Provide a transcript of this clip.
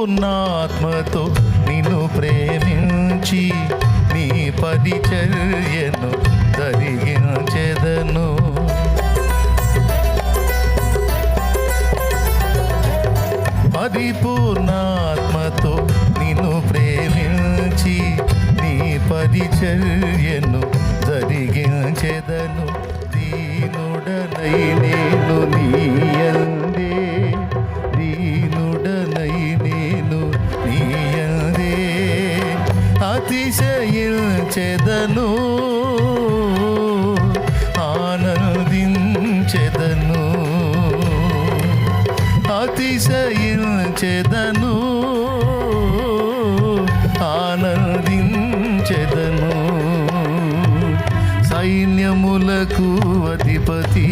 పూర్ణాత్మతో నిన్ను ప్రేమించి నీ పరిచర్యను జరిగించెదను. పరిపూర్ణాత్మతో నిన్ను ప్రేమించి నీ పరిచర్యను జరిగించెదను. దీనుడనైనే అతిశయించెదను ఆనందించెదను అతిశయించెదను ఆనందించెదను. సైన్యములకు అధిపతి